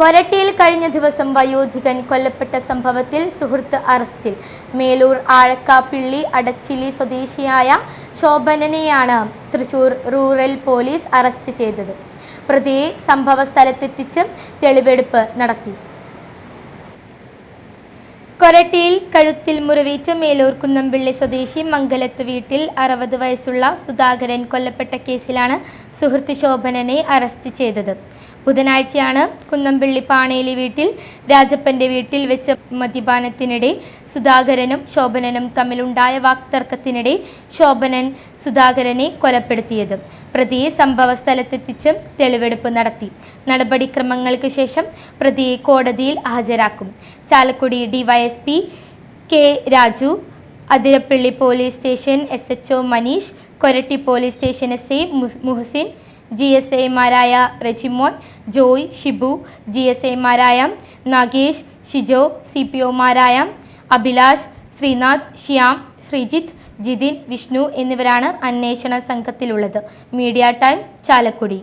കൊരട്ടിയിൽ കഴിഞ്ഞ ദിവസം വയോധികൻ കൊല്ലപ്പെട്ട സംഭവത്തിൽ സുഹൃത്ത് അറസ്റ്റിൽ. മേലൂർ ആഴക്കാപ്പിള്ളി അടച്ചിലി സ്വദേശിയായ ശോഭനനെയാണ് തൃശൂർ റൂറൽ പോലീസ് അറസ്റ്റ് ചെയ്തത്. പ്രതിയെ സംഭവ സ്ഥലത്തെത്തിച്ച് തെളിവെടുപ്പ് നടത്തി. കൊരട്ടിയിൽ കഴുത്തിൽ മുറിവേറ്റ് മേലൂർ കുന്നംപിള്ളി സ്വദേശി മംഗലത്ത് വീട്ടിൽ അറുപത് വയസ്സുള്ള സുധാകരൻ കൊല്ലപ്പെട്ട കേസിലാണ് സുഹൃത്ത് ശോഭനനെ അറസ്റ്റ് ചെയ്തത്. ബുധനാഴ്ചയാണ് കുന്നംപിള്ളി പാണേലി വീട്ടിൽ രാജപ്പന്റെ വീട്ടിൽ വെച്ച് മദ്യപാനത്തിനിടെ സുധാകരനും ശോഭനനും തമ്മിലുണ്ടായ വാക്തർക്കത്തിനിടെ ശോഭനൻ സുധാകരനെ കൊലപ്പെടുത്തിയത്. പ്രതിയെ സംഭവ സ്ഥലത്തെത്തിച്ച് തെളിവെടുപ്പ് നടത്തി. നടപടിക്രമങ്ങൾക്ക് ശേഷം പ്രതിയെ കോടതിയിൽ ഹാജരാക്കും. Chalakudy DYSP K Raju Athirappilly police station S H O Maneesh Koratty police station S I Muhasin G S ഐമാരായ റെജിമോൻ ജോയ് ഷിബു ജി എസ് ഐമാരായ നാഗേഷ് ഷിജോ സി പി ഒമാരായ അഭിലാഷ് ശ്രീനാഥ് ശ്യാം ശ്രീജിത്ത് ജിതിൻ വിഷ്ണു എന്നിവരാണ് അന്വേഷണ സംഘത്തിലുള്ളത്. Media time Chalakudy.